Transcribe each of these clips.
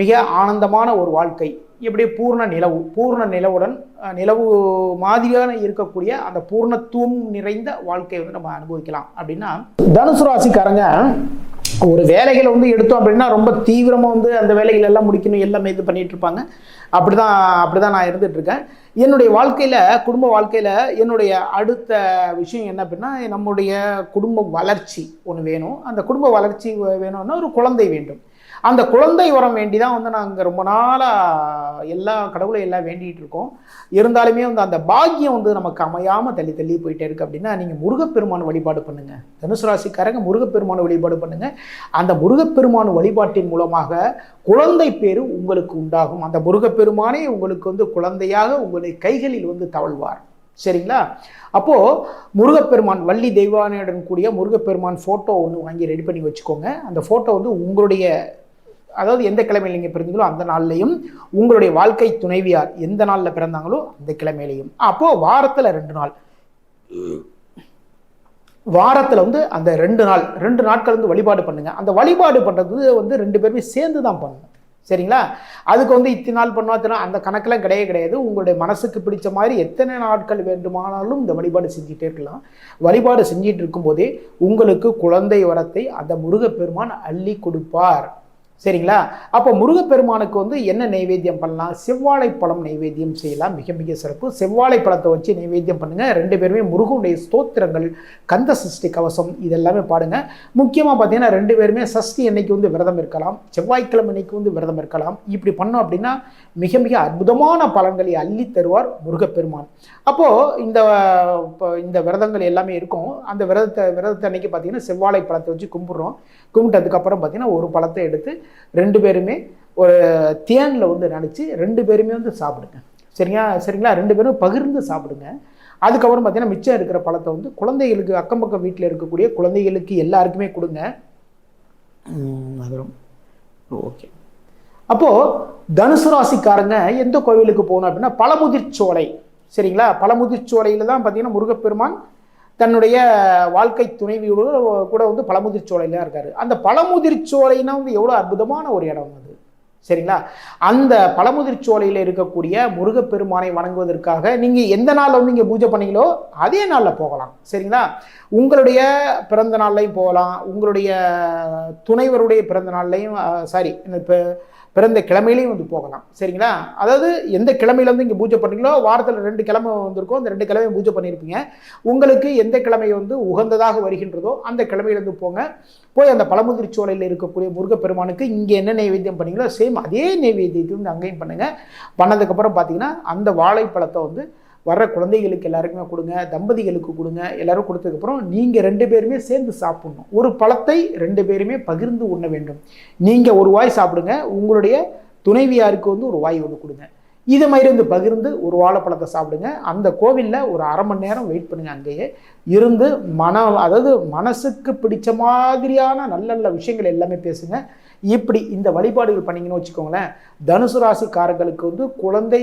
மிக ஆனந்தமான ஒரு வாழ்க்கை. எப்படி? பூர்ண நிலவு. பூர்ண நிலவுடன் நிலவு மாதிரியான இருக்கக்கூடிய அந்த பூர்ணத்துவம் நிறைந்த வாழ்க்கையை வந்து நம்ம அனுபவிக்கலாம். அப்படின்னா தனுசு ராசிக்காரங்க ஒரு வேலைகளை வந்து எடுத்தோம் அப்படின்னா ரொம்ப தீவிரமாக வந்து அந்த வேலைகள் எல்லாம் முடிக்கணும் எல்லாமே இது பண்ணிட்டு இருப்பாங்க. அப்படி தான் நான் இருந்துகிட்ருக்கேன் என்னுடைய வாழ்க்கையில் குடும்ப வாழ்க்கையில் என்னுடைய அடுத்த விஷயம் என்ன அப்படின்னா நம்முடைய குடும்ப வளர்ச்சி ஒன்று வேணும். அந்த குடும்ப வளர்ச்சி வேணும்னா ஒரு குழந்தை வேண்டும். அந்த குழந்தை வரம் வேண்டி தான் வந்து நாங்கள் ரொம்ப நாளாக எல்லா கடவுளையும் எல்லாம் வேண்டிகிட்டு இருக்கோம். இருந்தாலுமே வந்து அந்த பாக்கியம் வந்து நமக்கு அமையாமல் தள்ளி தள்ளி போயிட்டே இருக்கு அப்படின்னா நீங்கள் முருகப்பெருமான் வழிபாடு பண்ணுங்க. தனுசு ராசிக்காரங்க முருகப்பெருமான் வழிபாடு பண்ணுங்கள் அந்த முருகப்பெருமான் வழிபாட்டின் மூலமாக குழந்தை பேர் உங்களுக்கு உண்டாகும். அந்த முருகப்பெருமானே உங்களுக்கு வந்து குழந்தையாக உங்களுடைய கைகளில் வந்து தவழ்வார். சரிங்களா? அப்போது முருகப்பெருமான் வள்ளி தெய்வானையுடன் கூடிய முருகப்பெருமான் ஃபோட்டோ ஒன்று வாங்கி ரெடி பண்ணி வச்சுக்கோங்க. அந்த ஃபோட்டோ வந்து உங்களுடைய அதாவது எந்த கிழமையில் நீங்கள் பிறந்தீங்களோ அந்த நாள்லையும் உங்களுடைய வாழ்க்கை துணைவியார் எந்த நாளில் பிறந்தாங்களோ அந்த கிழமையிலையும். அப்போது வாரத்தில் ரெண்டு நாள். வாரத்தில் வந்து அந்த ரெண்டு நாள் ரெண்டு நாட்கள் வந்து வழிபாடு பண்ணுங்கள் அந்த வழிபாடு பண்ணுறது வந்து ரெண்டு பேருமே சேர்ந்து தான் பண்ணணும். சரிங்களா? அதுக்கு வந்து இத்தனை நாள் பண்ணோம் அத்தனை அந்த கணக்கெல்லாம் கிடையவே கிடையாது. உங்களுடைய மனசுக்கு பிடிச்ச மாதிரி எத்தனை நாட்கள் வேண்டுமானாலும் இந்த வழிபாடு செஞ்சுட்டே இருக்கலாம். வழிபாடு செஞ்சிட்டு இருக்கும்போதே உங்களுக்கு குழந்தை வரத்தை அந்த முருகப்பெருமான் அள்ளி கொடுப்பார். சரிங்களா? அப்போ முருகப்பெருமானுக்கு வந்து என்ன நைவேத்தியம் பண்ணலாம்? செவ்வாழைப்பழம் நைவேத்தியம் செய்யலாம். மிக மிக சிறப்பு. செவ்வாழைப்பழத்தை வச்சு நைவேத்தியம் பண்ணுங்கள் ரெண்டு பேருமே முருகனுடைய ஸ்தோத்திரங்கள் கந்த சஷ்டி கவசம் இதெல்லாமே பாடுங்க. முக்கியமாக பார்த்தீங்கன்னா ரெண்டு பேருமே சஷ்டி அன்னைக்கு வந்து விரதம் இருக்கலாம். செவ்வாய்க்கிழமை அன்னைக்கு வந்து விரதம் இருக்கலாம். இப்படி பண்ணோம் அப்படின்னா மிக மிக அற்புதமான பழங்களை அள்ளி தருவார் முருகப்பெருமான். அப்போது இந்த இப்போ இந்த விரதங்கள் எல்லாமே இருக்கும். அந்த விரதத்தை விரதத்தை அன்னைக்கு பார்த்தீங்கன்னா செவ்வாழை பழத்தை வச்சு கும்பிட்றோம். கும்பிட்டதுக்கப்புறம் பார்த்தீங்கன்னா ஒரு பழத்தை எடுத்து ரெண்டு பேருமே ஒரு தேனில் வந்து நினச்சி ரெண்டு பேருமே வந்து சாப்பிடுங்க. சரிங்களா சரிங்களா? ரெண்டு பேரும் பகிர்ந்து சாப்பிடுங்க. அதுக்கப்புறம் பார்த்தீங்கன்னா மிச்சம் இருக்கிற பழத்தை வந்து குழந்தைகளுக்கு அக்கம் பக்கம் வீட்டில் இருக்கக்கூடிய குழந்தைகளுக்கு எல்லாருக்குமே கொடுங்க. அது ஓகே. அப்போது தனுசு ராசிக்காரங்க எந்த கோவிலுக்கு போகணும் அப்படின்னா பழமுதிர்ச்சோலை. சரிங்களா? பழமுதிர்ச்சோலையில் தான் பார்த்தீங்கன்னா முருகப்பெருமான் தன்னுடைய வாழ்க்கை துணைவியோடு கூட வந்து பழமுதிர்ச்சோலையில் தான் இருக்காரு. அந்த பழமுதிர்ச்சோலைனா வந்து எவ்வளோ அற்புதமான ஒரு இடம் அது. சரிங்களா? அந்த பழமுதிர் சோலையில் இருக்கக்கூடிய முருகப்பெருமானை வணங்குவதற்காக நீங்கள் எந்த நாளில் வந்து இங்கே பூஜை பண்ணீங்களோ அதே நாளில் போகலாம். சரிங்களா? உங்களுடைய பிறந்த நாள்லையும் போகலாம். உங்களுடைய துணைவருடைய பிறந்த நாள்லையும் சாரி இப்போ பிறந்த கிழமையிலையும் வந்து போகலாம். சரிங்களா? அதாவது எந்த கிழமையிலேருந்து இங்கே பூஜை பண்ணீங்களோ வாரத்தில் ரெண்டு கிழமை வந்திருக்கோம். அந்த ரெண்டு கிழமையும் பூஜை பண்ணியிருப்பீங்க உங்களுக்கு எந்த கிழமை வந்து உகந்ததாக வருகின்றதோ அந்த கிழமையிலேருந்து போங்க. போய் அந்த பழமுதிர்ச்சோலையில் இருக்கக்கூடிய முருகப்பெருமானுக்கு இங்கே என்ன நைவேத்தியம் பண்ணீங்களோ சேம் அதே நைவேத்தியத்தை வந்து அங்கேயும் பண்ணுங்கள் பண்ணதுக்கப்புறம் பார்த்தீங்கன்னா அந்த வாழைப்பழத்தை வந்து வர்ற குழந்தைகளுக்கு எல்லாருக்குமே கொடுங்க தம்பதிகளுக்கு கொடுங்க எல்லாரும் கொடுத்ததுக்கப்புறம் நீங்கள் ரெண்டு பேருமே சேர்ந்து சாப்பிடணும். ஒரு பழத்தை ரெண்டு பேருமே பகிர்ந்து உண்ண வேண்டும். நீங்கள் ஒரு வாய் சாப்பிடுங்க உங்களுடைய துணைவியாருக்கு வந்து ஒரு வாய் ஒன்று கொடுங்க. இது மாதிரி வந்து பகிர்ந்து ஒரு வாழைப்பழத்தை சாப்பிடுங்க. அந்த கோவிலில் ஒரு அரை மணி நேரம் வெயிட் பண்ணுங்கள் அங்கேயே. இருந்து மன அதாவது மனசுக்கு பிடிச்ச மாதிரியான நல்ல நல்ல விஷயங்கள் எல்லாமே பேசுங்க. இப்படி இந்த வழிபாடுகள் பண்ணீங்கன்னு வச்சுக்கோங்களேன் தனுசு ராசிக்காரர்களுக்கு வந்து குழந்தை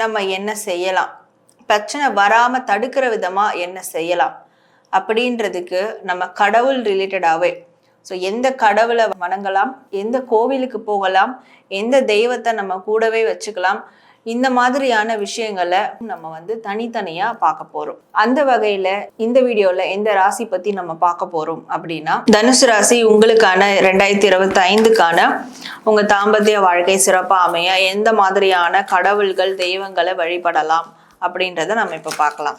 நம்ம என்ன செய்யலாம்? பிரச்சனை வராம தடுக்கிற விதமா என்ன செய்யலாம்? அப்படின்றதுக்கு நம்ம கடவுள் ரிலேட்டடாகவே ஸோ எந்த கடவுளை வணங்கலாம்? எந்த கோவிலுக்கு போகலாம்? எந்த தெய்வத்தை நம்ம கூடவே வச்சுக்கலாம்? இந்த மாதிரியான விஷயங்களை நம்ம வந்து தனித்தனியா பார்க்க போறோம். அந்த வகையில இந்த வீடியோல எந்த ராசி பத்தி நம்ம பார்க்க போறோம் அப்படின்னா தனுசு ராசி உங்களுக்கான ரெண்டாயிரத்தி இருபத்தி ஐந்துக்கான உங்க தாம்பத்திய வாழ்க்கை சிறப்பா அமைய எந்த மாதிரியான கடவுள்கள் தெய்வங்களை வழிபடலாம் அப்படின்றத நம்ம இப்ப பார்க்கலாம்.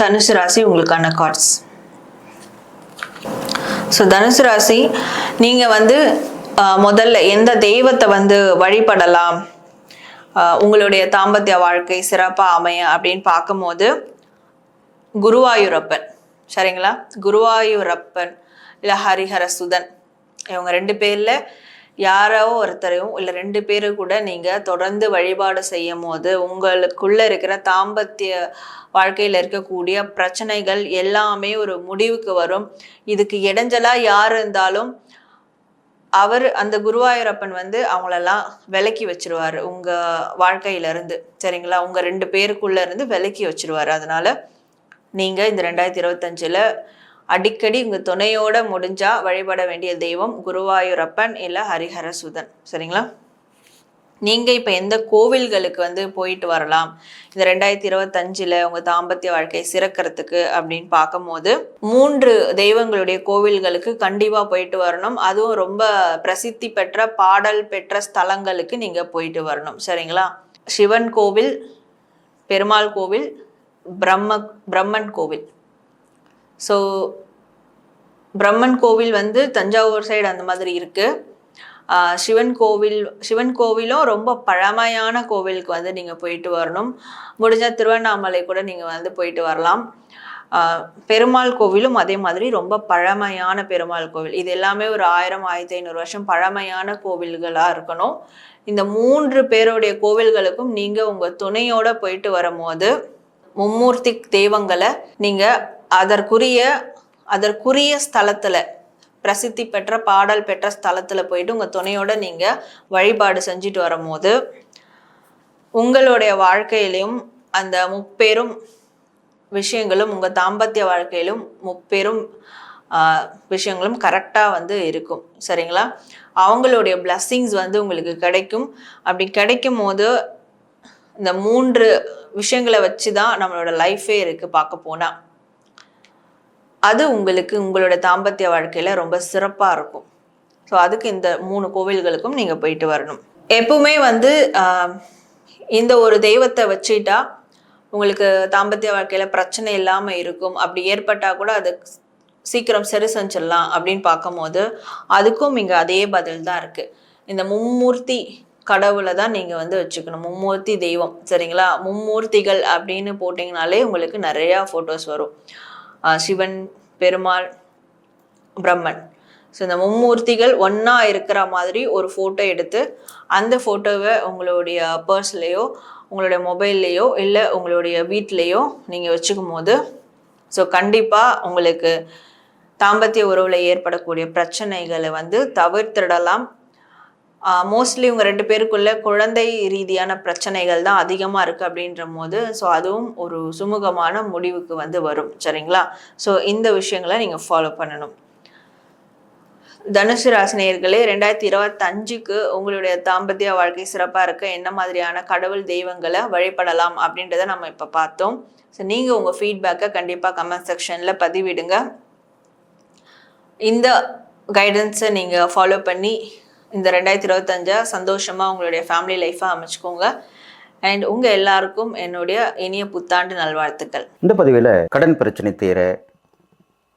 தனுசு ராசி உங்களுக்கான கார்ட்ஸ் ஸோ தனுசு ராசி நீங்கள் வந்து முதல்ல எந்த தெய்வத்தை வந்து வழிபடலாம்? உங்களுடைய தாம்பத்திய வாழ்க்கை சிறப்பாக அமைய அப்படின்னு பார்க்கும்போது குருவாயூரப்பன். சரிங்களா? குருவாயூரப்பன் இல்லை ஹரிஹர சுதன் இவங்க ரெண்டு பேரில் யாரோ ஒருத்தரையும் இல்லை ரெண்டு பேரு கூட நீங்கள் தொடர்ந்து வழிபாடு செய்யும் போது உங்களுக்குள்ளே இருக்கிற தாம்பத்திய வாழ்க்கையில் இருக்கக்கூடிய பிரச்சனைகள் எல்லாமே ஒரு முடிவுக்கு வரும். இதுக்கு இடைஞ்சலாக யார் இருந்தாலும் அவர் அந்த குருவாயூரப்பன் வந்து அவங்களெல்லாம் விலக்கி வச்சிருவார் உங்கள் வாழ்க்கையில இருந்து சரிங்களா? உங்கள் ரெண்டு பேருக்குள்ளேருந்து விலக்கி வச்சிருவார். அதனால் நீங்கள் இந்த ரெண்டாயிரத்தி இருபத்தஞ்சில் அடிக்கடி உங்க துணையோட முடிஞ்சா வழிபட வேண்டிய தெய்வம் குருவாயூரப்பன் இல்ல ஹரிஹர சுதன் சரிங்களா? நீங்க இப்ப எந்த கோவில்களுக்கு வந்து போயிட்டு வரலாம்? இந்த ரெண்டாயிரத்தி இருபத்தஞ்சில் உங்க தாம்பத்திய வாழ்க்கை சிறக்கிறதுக்கு அப்படின்னு பார்க்கும்போது மூன்று தெய்வங்களுடைய கோவில்களுக்கு கண்டிப்பா போயிட்டு வரணும். அதுவும் ரொம்ப பிரசித்தி பெற்ற பாடல் பெற்ற ஸ்தலங்களுக்கு நீங்க போயிட்டு வரணும். சரிங்களா? சிவன் கோவில் பெருமாள் கோவில் பிரம்ம பிரம்மன் கோவில். ஸோ பிரம்மன் கோவில் வந்து தஞ்சாவூர் சைடு அந்த மாதிரி இருக்குது சிவன் கோவில் சிவன் கோவிலும் ரொம்ப பழமையான கோவிலுக்கு வந்து நீங்கள் போயிட்டு வரணும். முடிஞ்சால் திருவண்ணாமலை கூட நீங்கள் வந்து போயிட்டு வரலாம். பெருமாள் கோவிலும் அதே மாதிரி ரொம்ப பழமையான பெருமாள் கோவில். இது எல்லாமே ஒரு ஆயிரம் ஆயிரத்தி ஐநூறு வருஷம் பழமையான கோவில்களாக இருக்கணும். இந்த மூன்று பேருடைய கோவில்களுக்கும் நீங்கள் உங்கள் துணையோட போயிட்டு வரும்போது மும்மூர்த்தி தெய்வங்களை நீங்கள் அதற்குரிய அதற்குரிய ஸ்தலத்தில் பிரசித்தி பெற்ற பாடல் பெற்ற ஸ்தலத்தில் போயிட்டு உங்கள் துணையோட நீங்கள் வழிபாடு செஞ்சுட்டு வரும்போது உங்களுடைய வாழ்க்கையிலையும் அந்த முப்பெரும் விஷயங்களும் உங்கள் தாம்பத்திய வாழ்க்கையிலும் முப்பெரும் விஷயங்களும் கரெக்டாக வந்து இருக்கும். சரிங்களா? அவங்களுடைய பிளஸ்ஸிங்ஸ் வந்து உங்களுக்கு கிடைக்கும். அப்படி கிடைக்கும் போது இந்த மூன்று விஷயங்களை வச்சு தான் நம்மளோட லைஃபே இருக்குது பார்க்க போனால் அது உங்களுக்கு உங்களோட தாம்பத்திய வாழ்க்கையில ரொம்ப சிறப்பா இருக்கும். ஸோ அதுக்கு இந்த மூணு கோவில்களுக்கும் நீங்க போயிட்டு வரணும். எப்பவுமே வந்து இந்த ஒரு தெய்வத்தை வச்சுட்டா உங்களுக்கு தாம்பத்திய வாழ்க்கையில பிரச்சனை இல்லாம இருக்கும். அப்படி ஏற்பட்டா கூட அது சீக்கிரம் சரி செஞ்சிடலாம் அப்படின்னு பார்க்கும்போது அதுக்கும் இங்கே அதே பதில் தான் இருக்கு. இந்த மும்மூர்த்தி கடவுளை தான் நீங்கள் வந்து வச்சுக்கணும். மும்மூர்த்தி தெய்வம் சரிங்களா? மும்மூர்த்திகள் அப்படின்னு போட்டிங்கனாலே உங்களுக்கு நிறையா ஃபோட்டோஸ் வரும். சிவன் பெருமாள் பிரம்மன். ஸோ இந்த மும்மூர்த்திகள் ஒன்றா இருக்கிற மாதிரி ஒரு ஃபோட்டோ எடுத்து அந்த ஃபோட்டோவை உங்களுடைய பர்ஸ்லேயோ உங்களுடைய மொபைல்லையோ இல்லை உங்களுடைய வீட்லேயோ நீங்கள் வச்சுக்கும் போது ஸோ கண்டிப்பாக உங்களுக்கு தாம்பத்திய உறவில் ஏற்படக்கூடிய பிரச்சனைகளை வந்து தவிர்த்திடலாம். மோஸ்ட்லி உங்கள் ரெண்டு பேருக்குள்ள குழந்தை ரீதியான பிரச்சனைகள் தான் அதிகமாக இருக்குது அப்படின்ற போது ஸோ அதுவும் ஒரு சுமூகமான முடிவுக்கு வந்து வரும் சரிங்களா? ஸோ இந்த விஷயங்களை நீங்கள் ஃபாலோ பண்ணணும். தனுசு ராசினியர்களே ரெண்டாயிரத்தி இருபத்தஞ்சுக்கு உங்களுடைய தாம்பத்திய வாழ்க்கை சிறப்பாக இருக்க. என்ன மாதிரியான கடவுள் தெய்வங்களை வழிபடலாம் அப்படின்றத நம்ம இப்போ பார்த்தோம். ஸோ நீங்கள் உங்கள் ஃபீட்பேக்கை கண்டிப்பாக கமெண்ட் செக்ஷனில் பதிவிடுங்க. இந்த கைடன்ஸை நீங்கள் ஃபாலோ பண்ணி இந்த ரெண்டாயிரத்தி இருபத்தஞ்சா சந்தோஷமாக உங்களுடைய ஃபேமிலி லைஃபாக அமைச்சுக்கோங்க. அண்ட் உங்கள் எல்லாருக்கும் என்னுடைய இனிய புத்தாண்டு நல்வாழ்த்துக்கள். இந்த பதிவில் கடன் பிரச்சனை தீர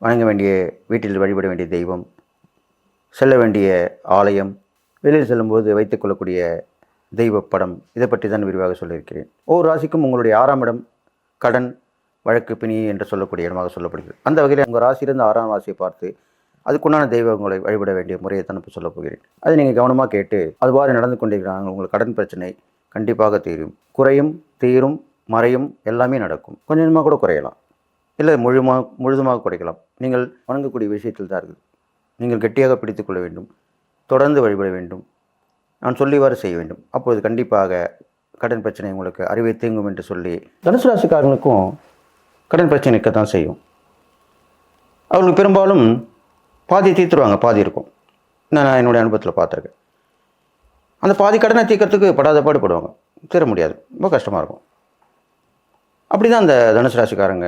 வணங்க வேண்டிய வீட்டில் வழிபட வேண்டிய தெய்வம் செல்ல வேண்டிய ஆலயம் வெளியில் செல்லும்போது வைத்துக்கொள்ளக்கூடிய தெய்வ படம் இதை பற்றி தான் விரிவாக சொல்லியிருக்கிறேன். ஒவ்வொரு ராசிக்கும் உங்களுடைய ஆறாம் இடம் கடன் வழக்கு பிணி என்று சொல்லக்கூடிய இடமாக சொல்லப்படுகிறது. அந்த வகையில் உங்கள் ராசியிலிருந்து ஆறாம் ராசியை பார்த்து அதுக்குண்டான தெய்வங்களை வழிபட வேண்டிய முறையை தான் இப்போ சொல்லப் போகிறேன். அதை நீங்கள் கவனமாக கேட்டு அதுவாறு நடந்து கொண்டிருக்கிறாங்க உங்களுக்கு கடன் பிரச்சனை கண்டிப்பாக தீரும். குறையும் தீரும் மறையும் எல்லாமே நடக்கும். கொஞ்சமாக கூட குறையலாம். இல்லை முழுமாக முழுதுமாக குறைக்கலாம். நீங்கள் வணங்கக்கூடிய விஷயத்தில் தான் இருக்குது. நீங்கள் கெட்டியாக பிடித்து கொள்ள வேண்டும். தொடர்ந்து வழிபட வேண்டும். நான் சொல்லிவாறு செய்ய வேண்டும். அப்போது கண்டிப்பாக கடன் பிரச்சனை உங்களுக்கு அறிவை தீங்கும் என்று சொல்லி தனுசு ராசிக்காரங்களுக்கும் கடன் பிரச்சனை இருக்க தான் செய்யும். அவங்களுக்கு பெரும்பாலும் பாதி தீர்த்துருவாங்க பாதி இருக்கும். நான் என்னுடைய அனுபவத்தில் பார்த்துருக்கேன். அந்த பாதி கடனை தீர்க்கறதுக்கு படாத பாடுபடுவாங்க. தீர முடியாது. ரொம்ப கஷ்டமாக இருக்கும். அப்படி தான் அந்த தனுசு ராசிக்காரங்க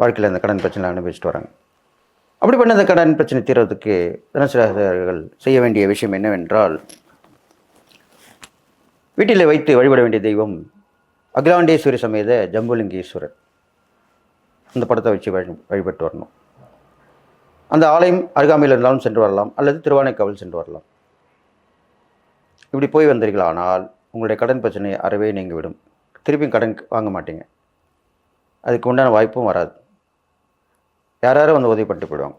வாழ்க்கையில் அந்த கடன் பிரச்சனை அனுபவிச்சுட்டு வராங்க. அப்படி பண்ண அந்த கடன் பிரச்சனை தீர்வதற்கு தனுசு ராசிக்காரர்கள் செய்ய வேண்டிய விஷயம் என்னவென்றால் வீட்டில் வைத்து வழிபட வேண்டிய தெய்வம் அகிலாண்டேஸ்வரி சமேத ஜம்புலிங்கேஸ்வரர். அந்த படத்தை வச்சு வழி வழிபட்டு வரணும். அந்த ஆலயம் அருகாமையில் இருந்தாலும் சென்று வரலாம் அல்லது திருவானைக்காவல் சென்று வரலாம். இப்படி போய் வந்தீர்களானால் உங்களுடைய கடன் பிரச்சனை அறவே நீங்கிவிடும். திருப்பியும் கடன் வாங்க மாட்டீங்க. அதுக்கு உண்டான வாய்ப்பும் வராது. யார் யாரும் வந்து உதவி பண்ணிட்டு போயிடுவாங்க.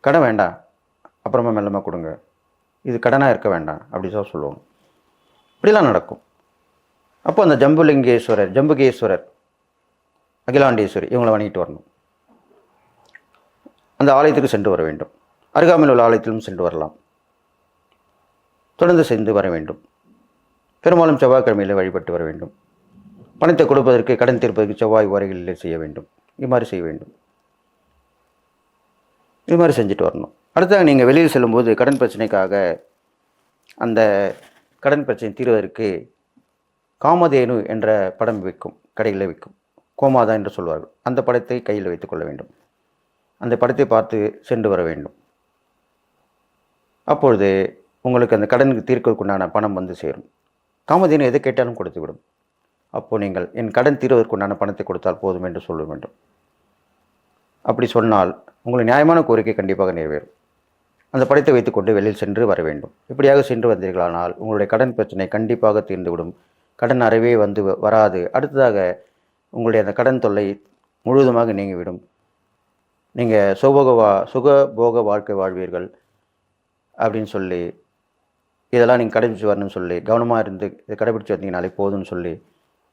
கடன் வேண்டாம். அப்புறமா மெல்லமாக கொடுங்க. இது கடனாக இருக்க வேண்டாம். அப்படி தான் சொல்லுவாங்க. இப்படிலாம் நடக்கும். அப்போ அந்த ஜம்புலிங்கேஸ்வரர் ஜம்புகேஸ்வரர் அகிலாண்டேஸ்வரி இவங்களை வணங்கிட்டு வரணும். அந்த ஆலயத்துக்கு சென்று வர வேண்டும். அருகாமையில் உள்ள ஆலயத்திலும் சென்று வரலாம். தொடர்ந்து சென்று வர வேண்டும். பெரும்பாலும் செவ்வாய்க்கிழமையில் வழிபட்டு வர வேண்டும். பணத்தை கொடுப்பதற்கு கடன் தீர்ப்பதற்கு செவ்வாய் உரைகளில் செய்ய வேண்டும். இது மாதிரி செய்ய வேண்டும். இது மாதிரி செஞ்சுட்டு வரணும். அடுத்ததாக நீங்கள் வெளியில் செல்லும்போது கடன் பிரச்சனைக்காக அந்த கடன் பிரச்சனை தீர்வதற்கு காமதேனு என்ற படம் விற்கும் கடையில் விற்கும். கோமாதா என்று சொல்வார்கள். அந்த படத்தை கையில் வைத்துக்கொள்ள வேண்டும். அந்த படத்தை பார்த்து சென்று வர வேண்டும். அப்பொழுது உங்களுக்கு அந்த கடனுக்கு தீர்க்கறதுக்குண்டான பணம் வந்து சேரும். காமதேனு எதை கேட்டாலும் கொடுத்துவிடும் அப்போது நீங்கள் என் கடன் தீர்வதற்குண்டான பணத்தை கொடுத்தால் போதும் என்று சொல்ல வேண்டும். அப்படி சொன்னால் உங்களுடைய நியாயமான கோரிக்கை கண்டிப்பாக நிறைவேறும். அந்த படத்தை வைத்துக்கொண்டு வெளியில் சென்று வர வேண்டும். இப்படியாக சென்று வந்தீர்களானால் உங்களுடைய கடன் பிரச்சனை கண்டிப்பாக தீர்ந்துவிடும். கடன் அறவே வந்து வ- வராது. அடுத்ததாக உங்களுடைய அந்த கடன் தொல்லை முழுவதுமாக நீங்கிவிடும். நீங்கள் சுபோக வா சுகபோக வாழ்க்கை வாழ்வீர்கள் அப்படின்னு சொல்லி இதெல்லாம் நீங்கள் கடைபிடிச்சு வரணும்னு சொல்லி கவனமாக இருந்து இதை கடைபிடிச்சு வந்தீங்கனாலே போதும்னு சொல்லி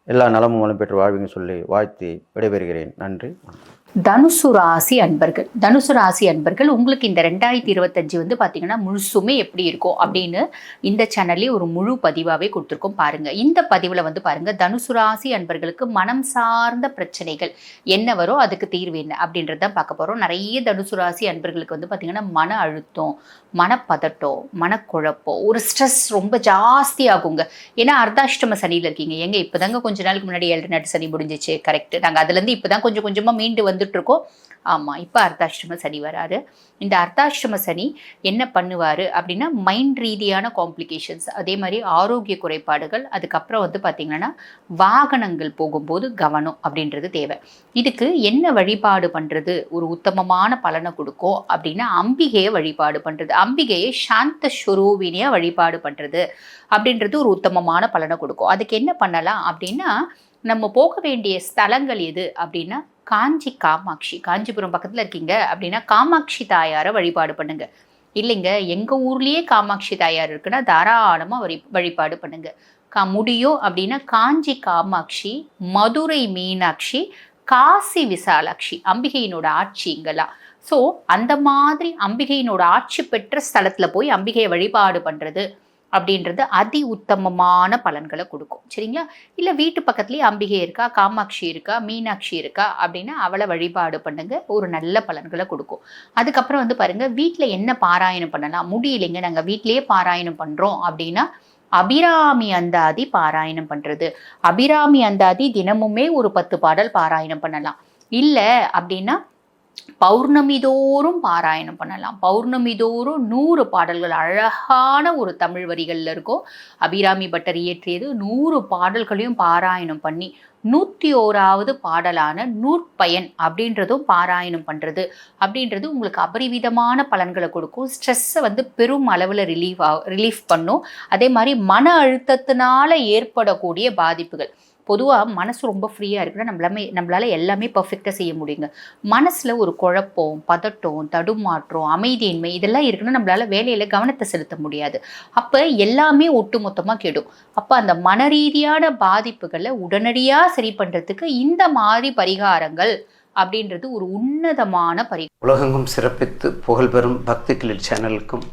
எல்லா நலமும் வளம் பெற்று வாழ்வீங்கன்னு சொல்லி வாழ்த்தி விடைபெறுகிறேன் நன்றி வணக்கம். தனுசு ராசி அன்பர்கள். தனுசு ராசி அன்பர்கள் உங்களுக்கு இந்த ரெண்டாயிரத்தி இருபத்தஞ்சு வந்து பார்த்தீங்கன்னா முழுசுமே எப்படி இருக்கும் அப்படின்னு இந்த சேனல்லே ஒரு முழு பதிவாகவே கொடுத்துருக்கோம் பாருங்கள் இந்த பதிவில் வந்து பாருங்கள் தனுசு ராசி அன்பர்களுக்கு மனம் சார்ந்த பிரச்சனைகள் என்ன வரும் அதுக்கு தீர்வு என்ன அப்படின்றத பார்க்க போகிறோம் நிறைய தனுசு ராசி அன்பர்களுக்கு வந்து பார்த்தீங்கன்னா மன அழுத்தம் மனப்பதட்டம் மனக்குழப்பம் ஒரு ஸ்ட்ரெஸ் ரொம்ப ஜாஸ்தி ஆகுங்க. ஏன்னா அர்த்தாஷ்டம சனியில் இருக்கீங்க. ஏங்க இப்போ தாங்க கொஞ்ச நாளுக்கு முன்னாடி ஏழு நாட்டு சனி முடிஞ்சிச்சு. கரெக்ட் நாங்கள் அதுலேருந்து இப்போ தான் கொஞ்சம் கொஞ்சமாக மீண்டு வந்து வந்துட்டுருக்கோம். ஆமாம் இப்போ அர்த்தாஷ்டம சனி வராரு. இந்த அர்த்தாஷ்டம சனி என்ன பண்ணுவார் அப்படின்னா மைண்ட் ரீதியான காம்ப்ளிகேஷன்ஸ் அதே மாதிரி ஆரோக்கிய குறைபாடுகள் அதுக்கப்புறம் வந்து பார்த்திங்கன்னா வாகனங்கள் போகும்போது கவனம் அப்படின்றது தேவை. இதுக்கு என்ன வழிபாடு பண்ணுறது ஒரு உத்தமமான பலனை கொடுக்கும் அப்படின்னா அம்பிகையை வழிபாடு பண்ணுறது அம்பிகையை சாந்த ஸ்வரூபினியாக வழிபாடு பண்ணுறது அப்படின்றது ஒரு உத்தமமான பலனை கொடுக்கும். அதுக்கு என்ன பண்ணலாம் அப்படின்னா நம்ம போக வேண்டிய ஸ்தலங்கள் எது அப்படின்னா காஞ்சி காமாட்சி காஞ்சிபுரம் பக்கத்தில் இருக்கீங்க அப்படின்னா காமாட்சி தாயாரை வழிபாடு பண்ணுங்க. இல்லைங்க எங்கள் ஊர்லேயே காமாட்சி தாயார் இருக்குன்னா தாராளமாக வழி வழிபாடு பண்ணுங்க. கா முடியும் அப்படின்னா காஞ்சி காமாட்சி மதுரை மீனாட்சி காசி விசாலாட்சி அம்பிகையினோட ஆட்சி இங்கெல்லாம். ஸோ அந்த மாதிரி அம்பிகையினோட ஆட்சி பெற்ற ஸ்தலத்தில் போய் அம்பிகையை வழிபாடு பண்ணுறது அப்படின்றது அதி உத்தமமான பலன்களை கொடுக்கும். சரிங்களா? இல்லை வீட்டு பக்கத்துலேயே அம்பிகை இருக்கா காமாட்சி இருக்கா மீனாட்சி இருக்கா அப்படின்னா அவளை வழிபாடு பண்ணுங்க ஒரு நல்ல பலன்களை கொடுக்கும். அதுக்கப்புறம் வந்து பாருங்க வீட்டில் என்ன பாராயணம் பண்ணலாம்? முடியலைங்க நாங்கள் வீட்டிலேயே பாராயணம் பண்ணுறோம் அப்படின்னா அபிராமி அந்தாதி பாராயணம் பண்ணுறது அபிராமி அந்தாதி தினமுமே ஒரு பத்து பாடல் பாராயணம் பண்ணலாம். இல்லை அப்படின்னா பௌர்ணமி தோறும் பாராயணம் பண்ணலாம். பௌர்ணமி தோறும் நூறு பாடல்கள் அழகான ஒரு தமிழ் வரிகளில் இருக்கும். அபிராமி பட்டர் இயற்றியது நூறு பாடல்களையும் பாராயணம் பண்ணி நூற்றி ஓராவது பாடலான நூற்பயன் அப்படின்றதும் பாராயணம் பண்ணுறது அப்படின்றது உங்களுக்கு அபரிவிதமான பலன்களை கொடுக்கும். ஸ்ட்ரெஸ்ஸை வந்து பெரும் அளவில் ரிலீஃப் ரிலீஃப் பண்ணும். அதே மாதிரி மன அழுத்தத்தினால ஏற்படக்கூடிய பாதிப்புகள். பொதுவாக மனசு ரொம்ப ஃப்ரீயாக இருக்குன்னா நம்மளாமே நம்மளால் எல்லாமே பர்ஃபெக்டாக செய்ய முடியுங்க. மனசில் ஒரு குழப்பம் பதட்டம் தடுமாற்றம் அமைதியின்மை இதெல்லாம் இருக்குன்னா நம்மளால் வேலையில் கவனத்தை செலுத்த முடியாது. அப்போ எல்லாமே ஒட்டுமொத்தமாக கெடும். அப்போ அந்த மன ரீதியான பாதிப்புகளை உடனடியாக சரி பண்ணுறதுக்கு இந்த மாதிரி பரிகாரங்கள் அப்படின்றது ஒரு உன்னதமான பரி உலகெங்கும் சிறப்பித்து புகழ்பெறும் பக்தி சேனலுக்கும்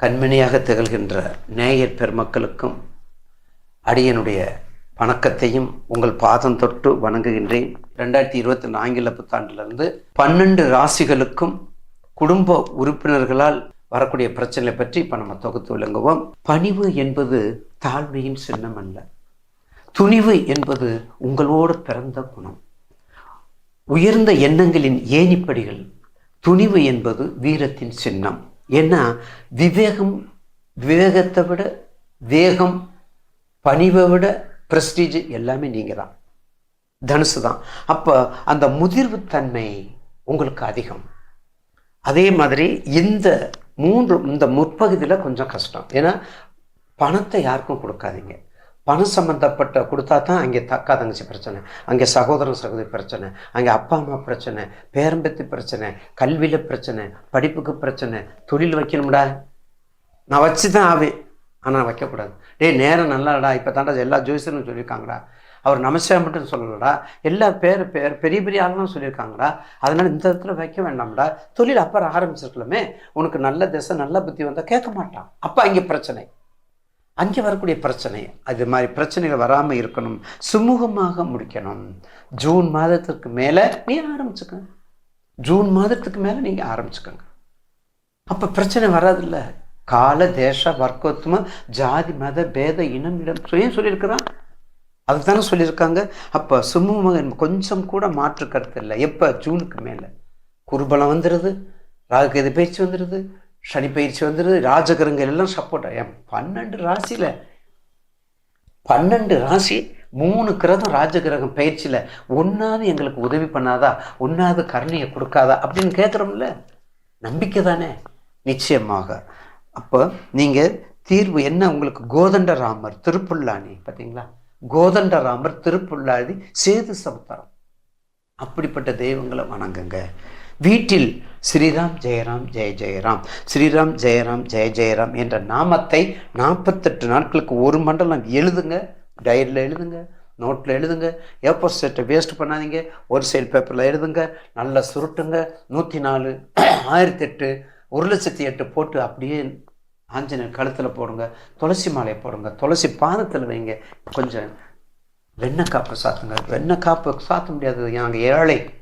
கண்மணியாக திகழ்கின்ற நேயர் பெருமக்களுக்கும் அடியனுடைய வணக்கத்தையும் உங்கள் பாதம் தொட்டு வணங்குகின்றேன். ரெண்டாயிரத்தி இருபத்தி நான்கில் புத்தாண்டிலிருந்து பன்னெண்டு ராசிகளுக்கும் குடும்ப உறுப்பினர்களால் வரக்கூடிய பிரச்சனை பற்றி இப்போ நம்ம தொகுத்து விளங்குவோம். பணிவு என்பது தாழ்மையின் சின்னம் அல்ல. துணிவு என்பது உங்களோடு பிறந்த குணம். உயர்ந்த எண்ணங்களின் ஏணிப்படிகள். துணிவு என்பது வீரத்தின் சின்னம். ஏன்னா விவேகம் விவேகத்தை விட வேகம் பணிவை விட பிரஸ்டீஜ் எல்லாமே நீங்கள் தான் தனுசு தான் அப்போ அந்த முதிர்வுத்தன்மை உங்களுக்கு அதிகம். அதே மாதிரி இந்த மூன்று இந்த முற்பகுதியில் கொஞ்சம் கஷ்டம். ஏன்னா பணத்தை யாருக்கும் கொடுக்காதீங்க. பணம் சம்மந்தப்பட்ட கொடுத்தா தான் அங்கே தக்கா தங்கச்சி பிரச்சனை அங்கே சகோதரன் சகோதரி பிரச்சனை அங்கே அப்பா அம்மா பிரச்சனை பேரம்பத்தி பிரச்சனை கல்வியில் பிரச்சனை படிப்புக்கு பிரச்சனை தொழில் வைக்கணும்டா. நான் வச்சு தான் ஆவேன். ஆனால் வைக்கக்கூடாது. டே நேரம் நல்லாடா இப்போ தாண்டா எல்லா ஜோசியரும் சொல்லியிருக்காங்கடா. அவர் நமசிவா மட்டும் சொல்லலடா. எல்லா பேர் பேர் பெரிய பெரிய ஆளுலாம் சொல்லியிருக்காங்கடா. அதனால் இந்த இடத்துல வைக்க வேண்டாம்டா. தொழில் அப்புறம் ஆரம்பிச்சிருக்கலாமே. உனக்கு நல்ல திசை நல்ல புத்தி வந்தால் கேட்க மாட்டான். அப்போ அங்கே பிரச்சனை. அங்கே வரக்கூடிய பிரச்சனை. அது மாதிரி பிரச்சனைகள் வராமல் இருக்கணும். சுமூகமாக முடிக்கணும். ஜூன் மாதத்துக்கு மேலே நீ ஆரம்பிச்சுக்கங்க. ஜூன் மாதத்துக்கு மேலே நீங்கள் ஆரம்பிச்சுக்கோங்க. அப்போ பிரச்சனை வராதில்ல. கால தேச வர்க்கத்துவம் ஜாதி மத பேத இனம் இடம் ஏன் சொல்லியிருக்கிறான். அதுக்கு தானே சொல்லியிருக்காங்க. அப்போ சுமூகம் கொஞ்சம் கூட மாற்று கருத்து இல்லை. எப்போ? ஜூனுக்கு மேலே. குருபலம் வந்துடுது ராகுகேது பயிற்சி வந்துடுது சனி பயிற்சி வந்துடுது ராஜகிரகங்கள் எல்லாம் சப்போர்ட் என் பன்னெண்டு ராசியில் பன்னெண்டு ராசி மூணு கிரகம் ராஜகிரகம் பயிற்சியில். ஒன்றாவது எங்களுக்கு உதவி பண்ணாதா? ஒன்றாவது கருணையை கொடுக்காதா? அப்படின்னு கேட்குறோம்ல நம்பிக்கை தானே? நிச்சயமாக. அப்போ நீங்கள் தீர்வு என்ன? உங்களுக்கு கோதண்டராமர் திருப்புல்லாணி பார்த்தீங்களா கோதண்டராமர் திருப்புல்லாதி சேது சமுத்திரம். அப்படிப்பட்ட தெய்வங்களை வணங்குங்க. வீட்டில் ஸ்ரீராம் ஜெயராம் ஜெய ஜெயராம் ஸ்ரீராம் ஜெயராம் ஜெய ஜெயராம் என்ற நாமத்தை நாற்பத்தெட்டு நாட்களுக்கு ஒரு மண்டலம் எழுதுங்க. டைரியில் எழுதுங்க நோட்டில் எழுதுங்க. ஏப்போ செட்டை வேஸ்ட் பண்ணாதீங்க. ஒரு சைடு பேப்பரில் எழுதுங்க. நல்லா சுருட்டுங்க. நூற்றி நாலு ஆயிரத்தெட்டு ஒரு லட்சத்தி எட்டு போட்டு அப்படியே ஆஞ்சநேயர் கழுத்தில் போடுங்க துளசி மாலையை போடுங்க துளசி பாதத்தில் வைங்க. கொஞ்சம் வெண்ணெய் காப்பு சாத்துங்க. வெண்ணெய் காப்பு சாத்த முடியாது. நாங்கள் ஏழை.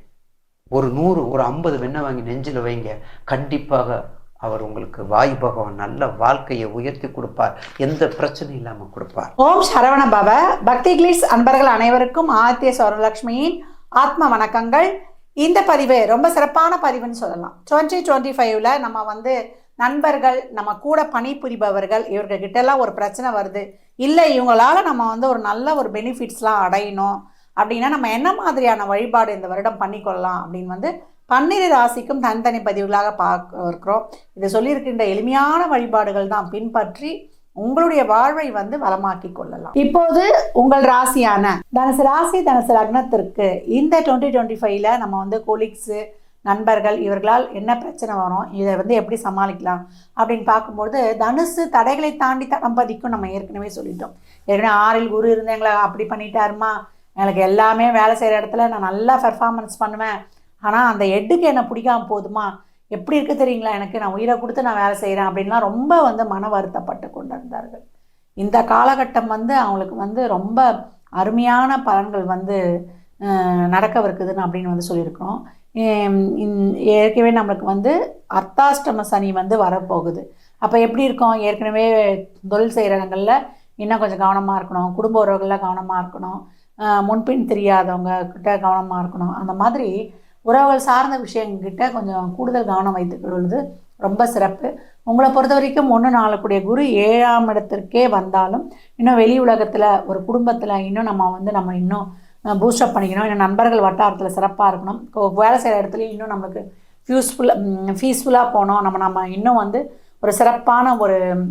ஒரு நூறு ஒரு ஐம்பது வெண்ணெய் வாங்கி நெஞ்சில் வைங்க. கண்டிப்பாக அவர் உங்களுக்கு வாயு பகவான் நல்ல வாழ்க்கையை உயர்த்தி கொடுப்பார். எந்த பிரச்சனையும் இல்லாமல் கொடுப்பார். ஓம் சரவண பவ. பக்தி கிளீஸ் அன்பர்கள் அனைவருக்கும் ஆத்திய சௌரலட்சுமியின் ஆத்ம வணக்கங்கள். இந்த பதிவு ரொம்ப சிறப்பான பதிவுன்னு சொல்லலாம். டுவெண்ட்டி டுவெண்ட்டி ஃபைவ்ல நம்ம வந்து நண்பர்கள் நம்ம கூட பணிபுரிபவர்கள் இவர்கிட்ட எல்லாம் ஒரு பிரச்சனை வருது. இல்லை இவங்களால நம்ம வந்து ஒரு நல்ல ஒரு பெனிஃபிட்ஸ்லாம் அடையணும். அப்படின்னா நம்ம என்ன மாதிரியான வழிபாடு இந்த வருடம் பண்ணிக்கொள்ளலாம் அப்படின்னு வந்து பன்னிரு ராசிக்கும் தனித்தனி பதிவுகளாக பார்க்க இருக்கிறோம் இதை சொல்லியிருக்கின்ற எளிமையான வழிபாடுகள் தான் பின்பற்றி உங்களுடைய வாழ்வை வந்து வளமாக்கி கொள்ளலாம். இப்போது உங்கள் ராசியான தனுசு ராசி தனுசு லக்னத்திற்கு இந்த டுவெண்ட்டி டுவெண்ட்டி ஃபைவ்ல நம்ம வந்து கொலீக்ஸு நண்பர்கள் இவர்களால் என்ன பிரச்சனை வரும் இதை வந்து எப்படி சமாளிக்கலாம் அப்படின்னு பார்க்கும்போது தனுசு தடைகளை தாண்டி தடம் பதிக்கும் நம்ம ஏற்கனவே சொல்லிட்டோம். ஏற்கனவே ஆறில் குரு இருந்து எங்களை அப்படி பண்ணிட்டாருமா? எனக்கு எல்லாமே வேலை செய்கிற இடத்துல நான் நல்லா பெர்ஃபார்மன்ஸ் பண்ணுவேன். ஆனால் அந்த ஹெட்டுக்கு என்ன பிடிக்காம போதுமா? எப்படி இருக்குது தெரியுங்களா? எனக்கு நான் உயிரை கொடுத்து நான் வேலை செய்கிறேன் அப்படின்லாம் ரொம்ப வந்து மன வருத்தப்பட்டு கொண்டிருந்தார்கள். இந்த காலகட்டம் வந்து அவங்களுக்கு வந்து ரொம்ப அருமையான பலன்கள் வந்து நடக்கவிருக்குதுன்னு அப்படின்னு வந்து சொல்லியிருக்கிறோம். இந்- ஏற்கனவே நம்மளுக்கு வந்து அர்த்தாஷ்டம சனி வந்து வரப்போகுது. அப்போ எப்படி இருக்கும்? ஏற்கனவே தொழில் செய்கிற இடங்களில் இன்னும் கொஞ்சம் கவனமாக இருக்கணும். குடும்ப உறவுகளில் கவனமாக இருக்கணும். முன்பின் தெரியாதவங்க கிட்ட கவனமாக இருக்கணும். அந்த மாதிரி உறவுகள் சார்ந்த விஷயங்கிட்ட கொஞ்சம் கூடுதல் கவனம் வைத்துக் கொள்வது ரொம்ப சிறப்பு. உங்களை பொறுத்த வரைக்கும் ஒன்று நாளக்கூடிய குரு ஏழாம் இடத்திற்கே வந்தாலும் இன்னும் வெளி உலகத்தில் ஒரு குடும்பத்தில் இன்னும் நம்ம வந்து நம்ம இன்னும் பூஸ்டப் பண்ணிக்கணும். இன்னும் நண்பர்கள் வட்டாரத்தில் சிறப்பாக இருக்கணும். கோ- வேலை செய்கிற இடத்துலையும் இன்னும் நம்மளுக்கு ஃபியூஸ்ஃபுல்லாக ஃபீஸ்ஃபுல்லாக போனோம் நம்ம நம்ம இன்னும் வந்து ஒரு சிறப்பான ஒரு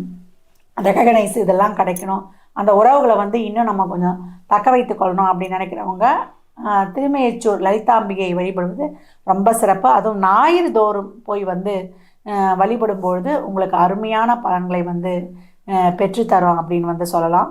ரெகனைஸ் இதெல்லாம் கிடைக்கணும். அந்த உறவுகளை வந்து இன்னும் நம்ம கொஞ்சம் தக்க வைத்துக்கொள்ளணும் அப்படின்னு நினைக்கிறவங்க திருமையச்சூர் லலிதாம்பிகை வழிபடுவது ரொம்ப சிறப்பு. அதுவும் ஞாயிறு தோறும் போய் வந்து வழிபடும் பொழுது உங்களுக்கு அருமையான பலன்களை வந்து பெற்றுத்தரும் அப்படின்னு வந்து சொல்லலாம்.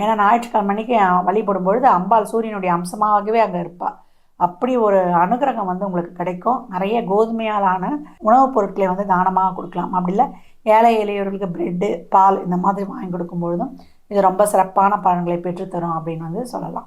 ஏன்னா ஞாயிற்றுக்கிழமை அன்னைக்கு வழிபடும் பொழுது அம்பாள் சூரியனுடைய அம்சமாகவே அங்கே இருப்பாள் அப்படி ஒரு அனுகிரகம் வந்து உங்களுக்கு கிடைக்கும். நிறைய கோதுமையாலான உணவுப் பொருட்களை வந்து தானமாக கொடுக்கலாம். அப்படி இல்லை ஏழை எளியவர்களுக்கு பிரெட்டு பால் இந்த மாதிரி வாங்கி கொடுக்கும் பொழுதும் இது ரொம்ப சிறப்பான பலன்களை பெற்றுத்தரும் அப்படின்னு வந்து சொல்லலாம்.